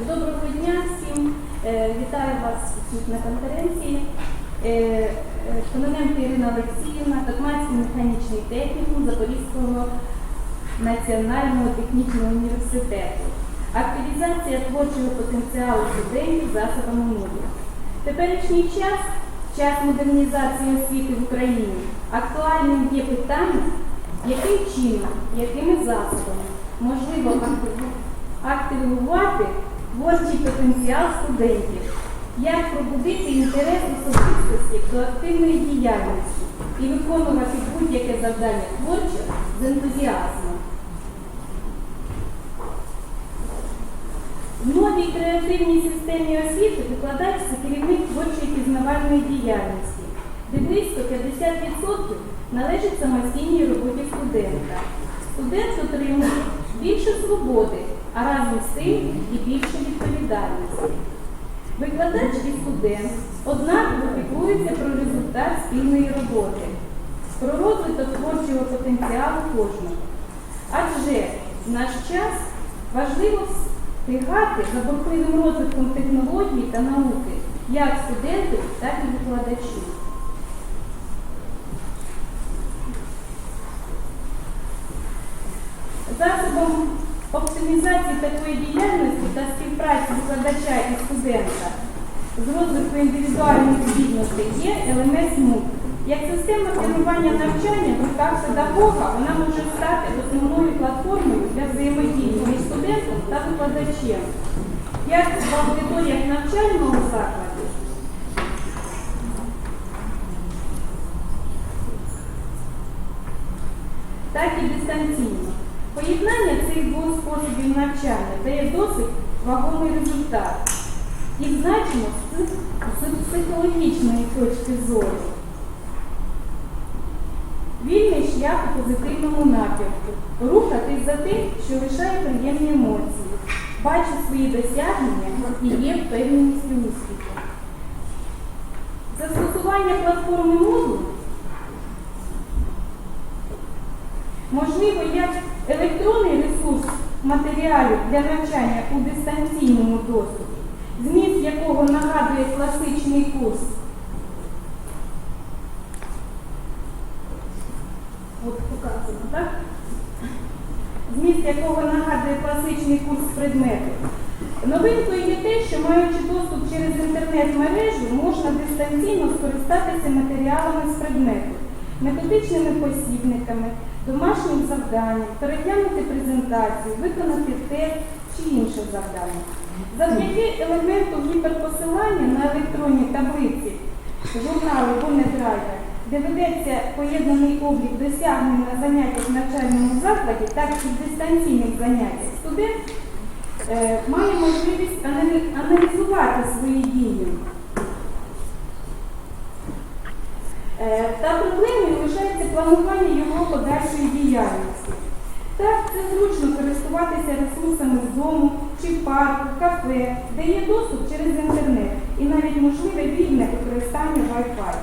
Доброго дня всім. Е, Вітаю вас на конференції. Е, е, Кононенко Ірина Олексіївна, Токмацький механічний технікум Запорізького національного технічного університету. Активізація творчого потенціалу студентів засобами мови. Теперішній час, час модернізації освіти в Україні, актуальним є питання, яким чином, якими засобами можливо активувати творчий потенціал студентів, як пробудити інтерес особистості до активної діяльності і виконувати будь-яке завдання творче з ентузіазмом. В новій креативній системі освіти викладається керівник творчої пізнавальної діяльності, де близько 50% належить самостійній роботі студента. Студент отримує більше свободи, а разом з тим і більше відповідальності. Викладач і студент однаково піклуються про результат спільної роботи, про розвиток творчого потенціалу кожного. Адже в наш час важливо встигати за бурхливим розвитком технологій та науки як студентів, так і викладачів. Засобом оптимізації такої діяльності та співпраці викладача і студента з розвитку індивідуальних здібностей є елемент МУК. Як система керування навчання в руках педагога, вона може стати основною платформою для взаємодії між студентом та викладачем, як в аудиторіях навчального закладу, так і дистанційно. Поєднання цих двох способів навчання дає досить вагомий результат і значимо з психологічної точки зору. Вільний шлях у позитивному напрямку, рухатись за тим, що лишає приємні емоції, бачить свої досягнення і є впевненістю успіху. Застосування платформи Moodle можливо як електронний матеріалів для навчання у дистанційному доступі, зміст якого нагадує класичний курс. От показано, так? Зміст якого нагадує класичний курс предмету. Новинкою є те, що маючи доступ через інтернет-мережу, можна дистанційно скористатися матеріалами з предмету, методичними посібниками, домашнім завданням, переглянути презентацію, виконати тест чи інше завдання. Завдяки елементу гіперпосилання на електронній таблиці журналу Бонедрайвер, де ведеться поєднаний облік досягнень на заняттях в навчальному закладі, так і дистанційних заняттях, студент е, має можливість аналізувати свої дії. Е, Та проблемою лишається планування його подальшої діяльності. Так, це зручно користуватися ресурсами з дому чи парку, кафе, де є доступ через інтернет і навіть можливе вільне використання Wi-Fi.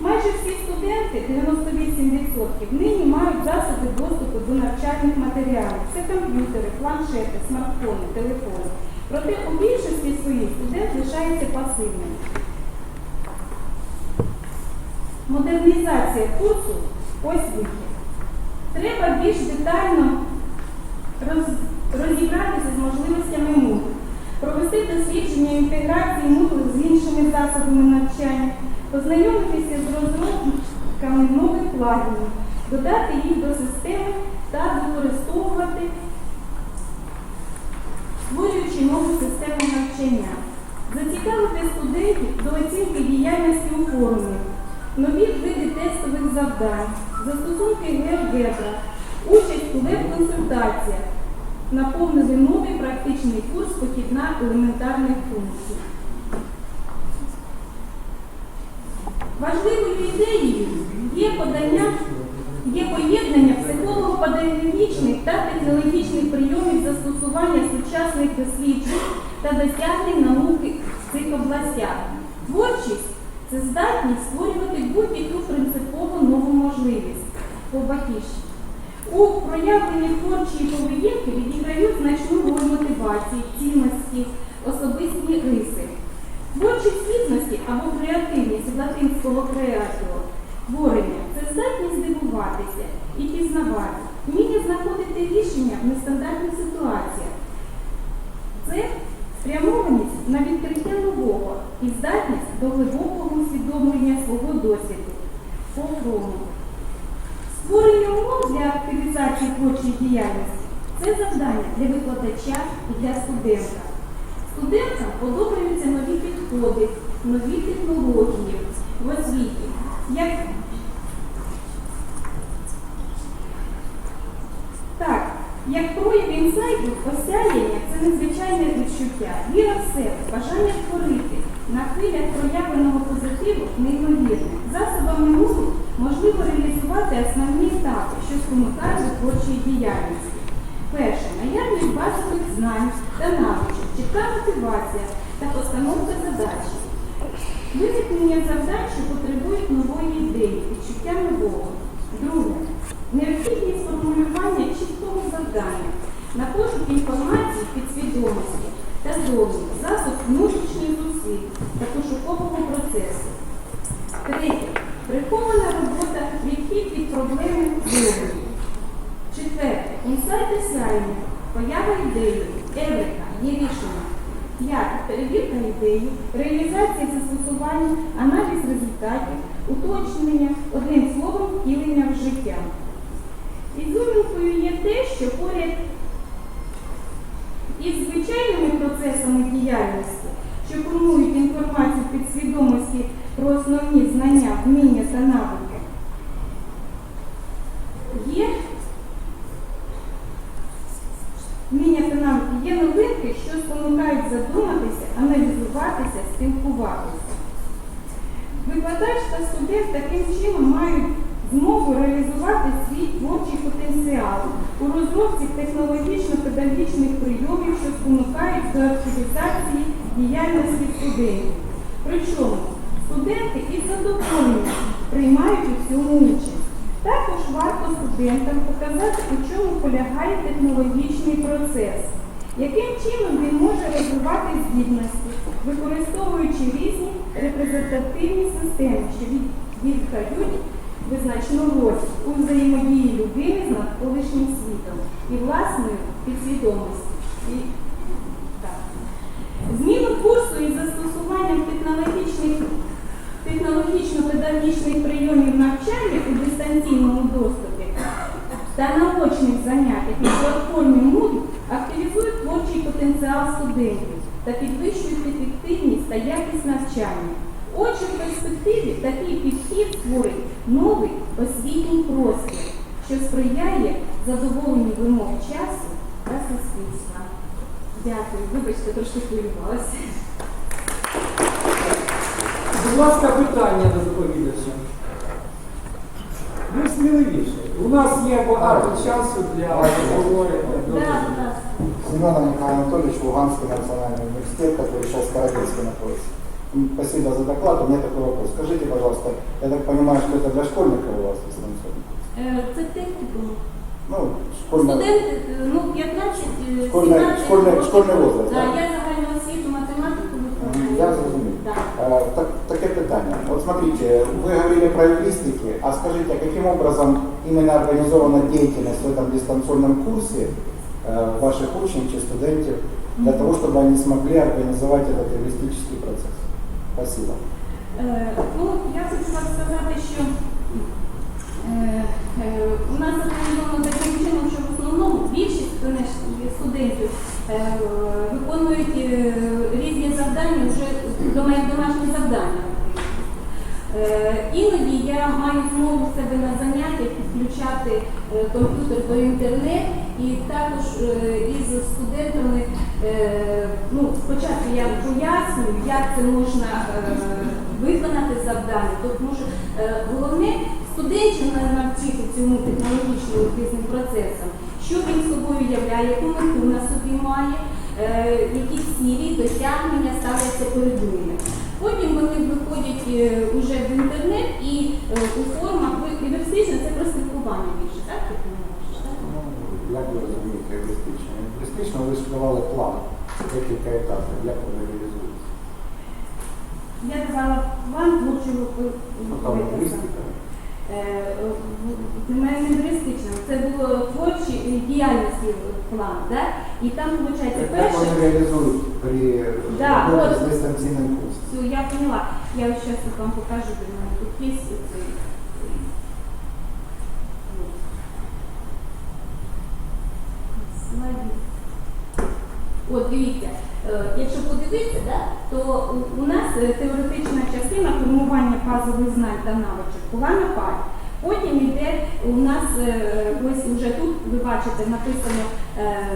Майже всі студенти, 98%, нині мають засоби доступу до навчальних матеріалів. Це комп'ютери, планшети, смартфони, телефони. Проте у більшості своїх студент лишається пасивним. Модернізація курсу ось вихід. Треба більш детально роз- розібратися з можливостями Moodle, провести дослідження інтеграції Moodle з іншими засобами навчання, познайомитися з розробками нових плагінів, додати їх до системи та використовувати, створюючи нову систему навчання, зацікавити студентів до оцінки діяльності у форумі, нові види тестових завдань, застосунки GeoGebra, участь у веб-консультаціях, наповнили новий практичний курс «Похід на елементарних функцій. Важливою ідеєю є подання, є поєднання психолого-педагогічних та технологічних прийомів застосування сучасних досліджень та досягнень науки в цих областях. Творчість це здатність створювати будь-яку принципово нову можливість по батіжі. У проявленні творчої поведінки відіграють значну роль мотивації, цінності, особисті риси. Творчі здібності або креативність латинського креатіо творення це здатність здивуватися і пізнавати, вміння знаходити рішення в нестандартних ситуаціях. Це спрямованість на відкриття нового і здатність до глибокого усвідомлення свого досвіду. По-другому. Створення умов для активізації творчої діяльності це завдання для викладача і для студента. Студентам подобаються нові підходи, нові технології в освіті. Як... Так, як прояв інсайту, осяяння це незвичайне відчуття, віра в себе, бажання творити, на хвилях проявленого позитиву неймовірне. Засобами музики можливо реалізувати основні етапи, що спонукають творчої діяльності. Перше, наявність базових знань та навичок, чітка мотивація та постановка задачі. Виникнення завдань, що потребують нової ідеї, відчуття нового. Друге. Необхідність формулювання чіткого завдання на пошук інформації підсвідомості та зовні, засоб внутрішніх зусиль та пошукового процесу. Третє. Прихована робота відхід від проблеми зовні. Четверте. Інсайт осяяння, поява ідеї, еврика, є рішення. П'яте. Перевірка ідеї, реалізація застосування, аналіз результатів, уточнення, одним словом, втілення в життя. Ізюминкою є те, що поряд із звичайними процесами діяльності, що формують інформацію підсвідомості про основні знання, вміння та навики, є вміння та навики є новинки, що спонукають задуматися, аналізуватися, спілкуватися. Викладач та студент таким чином мають змогу реалізувати свій творчий потенціал у розробці технологічно-педагогічних прийомів, що спонукають до активізації діяльності студентів. Причому студенти із задоволенням приймають у цьому участь. Також варто студентам показати, у чому полягає технологічний процес, яким чином він може розвивати здібності, використовуючи різні репрезентативні системи, що відіграють визначну роль у взаємодії людини з навколишнім світом і власною підсвідомості. І. Зміну курсу із застосуванням технологічних технологічно-педагогічних прийомів навчання у дистанційному доступі та наочних заняттях і платформі Moodle активізують творчий потенціал студентів та підвищують ефективність та якість навчання. Отже, в перспективі такий підхід створить новий освітній простір, що сприяє задоволенню вимог часу та суспільства. Дякую. Вибачте, трошки хвилювалася. Будь ласка, питання до доповідача. Ви сміливіше. У нас є багато часу для обговорення. Да, да. Семенов Николай Анатольевич, Луганский национальный университет, который сейчас в Карагельске находится. М, Спасибо за доклад. У меня такой вопрос. Скажите, пожалуйста, я так понимаю, что это для школьников у вас дистанционно? Е, Це технікум. Ну, школьная... Студенти, е, ну, 15, е, Школьний- 17 школьний- років. школьний возраст, Да, так? Я загальну освіту, математику викладаю. Я зрозумів. Да. Э, так, такое питание. Вот смотрите, вы говорили про юристики, а скажите, а каким образом именно организована деятельность в этом дистанционном курсе э, ваших учеников, студентов, для того, чтобы они смогли организовать этот юристический процесс? Спасибо. Е, Ну, я хочу вам сказати, що е, е, у нас організовано таким чином, що в основному більшість конечно, студентів е, виконують е, різні завдання вже дома- як домашні завдання. Е, Іноді я маю змогу себе на заняттях підключати е, комп'ютер до інтернет і також е, із студентами ну, спочатку я пояснюю, як це можна виконати завдання. Тому що головне студентів навчити цьому технологічному різним процесам, що він собою являє, яку мету на собі має, які цілі, досягнення ставляться перед ними. Потім вони виходять е, уже в інтернет і е, у формах всі це про спілкування більше, так? як ви розумієте, так? реалістично. Реалістично ви ж план, декілька етапів, як вони реалізуються. Я казала план творчого Ну. Е, туристичному, це було творчі діяльності план, да? і там, виходить, перше, вони реалізують при Да, роботі з дистанційним курсом? я поняла, я зараз вам покажу, де в мене тут є цей. От дивіться, е, якщо подивитися, да, то у- нас е, теоретична частина формування базових знань та навичок погана паль. Потім йде у нас е, ось уже тут, ви бачите, написано е,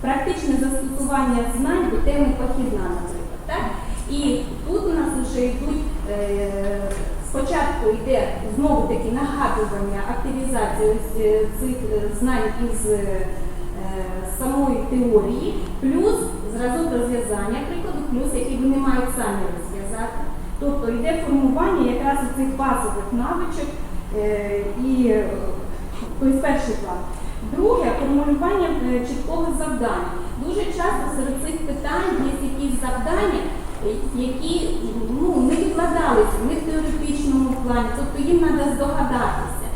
практичне застосування знань до теми похідна, наприклад. Так? І тут у нас вже йдуть е, спочатку йде знову таки нагадування, активізація цих знань із е, самої теорії, плюс зразок розв'язання прикладу, плюс які вони мають самі розв'язати. Тобто йде формування якраз цих базових навичок і е, тобто перший план. Друге формулювання е, чіткого завдання. Дуже часто серед цих питань є якісь завдання, е, які ну, не відкладалися не в теоретичному плані, тобто їм треба здогадатися.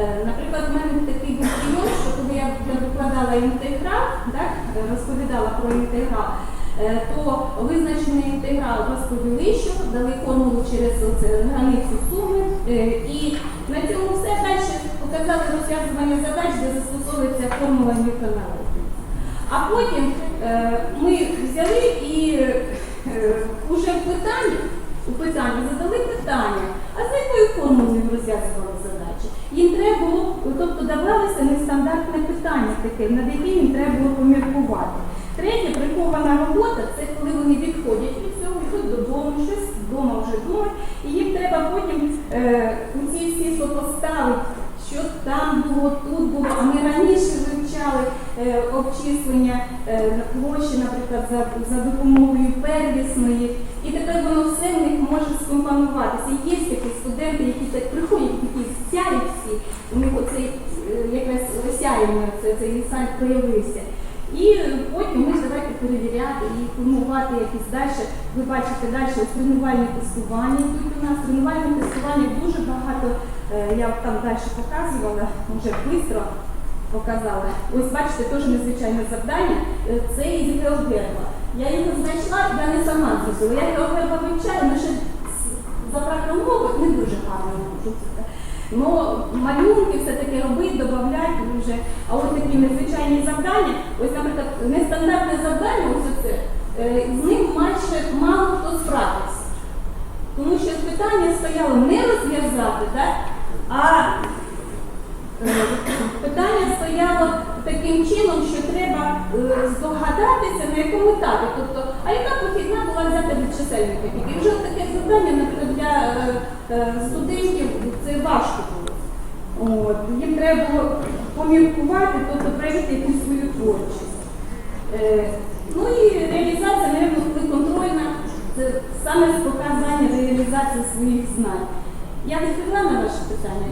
Е, Наприклад, в мене такий був прийом, що коли я викладала інтеграл, так, е, розповідала про інтеграл, е, то визначений інтеграл розповіли, що дали формулу через оце границю суми, е, і розв'язування де застосовується формула Ньютона. А потім е, ми взяли і е, уже в питанні, у питанні задали питання, а з якою формулою розв'язували задачі? Їм треба було, тобто давалося нестандартне питання таке, над яким їм треба було поміркувати. Третє, прихована робота це коли вони відходять від цього, йдуть додому, щось вдома вже думають, і їм треба потім е, ці всі сопоставити, що там було, тут було, а ми раніше вивчали е, обчислення е, площі, наприклад, за, за допомогою первісної, і тепер воно все в них може скомпонуватися. Є такі студенти, які так приходять, такі сяють всі, у них оцей е, якраз осяяння, це, цей інсайт проявився. І потім ми ж давайте перевіряти і формувати якісь далі. Ви бачите далі тренувальні тестування. Тут у нас тренувальні тестування дуже багато. е, Я там далі показувала, вже швидко показала. Ось бачите, теж незвичайне завдання. Е, Це із Геогерба. Я його знайшла, я не сама зробила. Я Геогерба вивчаю, але ще за правилом мови не дуже гарно можу. Ну, малюнки все таки робити, додати вже. А от такі незвичайні завдання, ось, наприклад, нестандартне завдання, ось це, е, з ним майже мало хто справився. Тому що питання стояло не розв'язати, а е, питання стояло таким чином, що треба е, здогадатися, на якому етапі. Тобто, а яка похідна була взята від чисельника? І вже таке завдання, наприклад, для студентів це важко було. От, їм треба було поміркувати, тобто проявити якусь свою творчість. Е, ну і реалізація, мабуть, контрольна, це саме показання реалізації своїх знань. Я відповіла на ваше питання?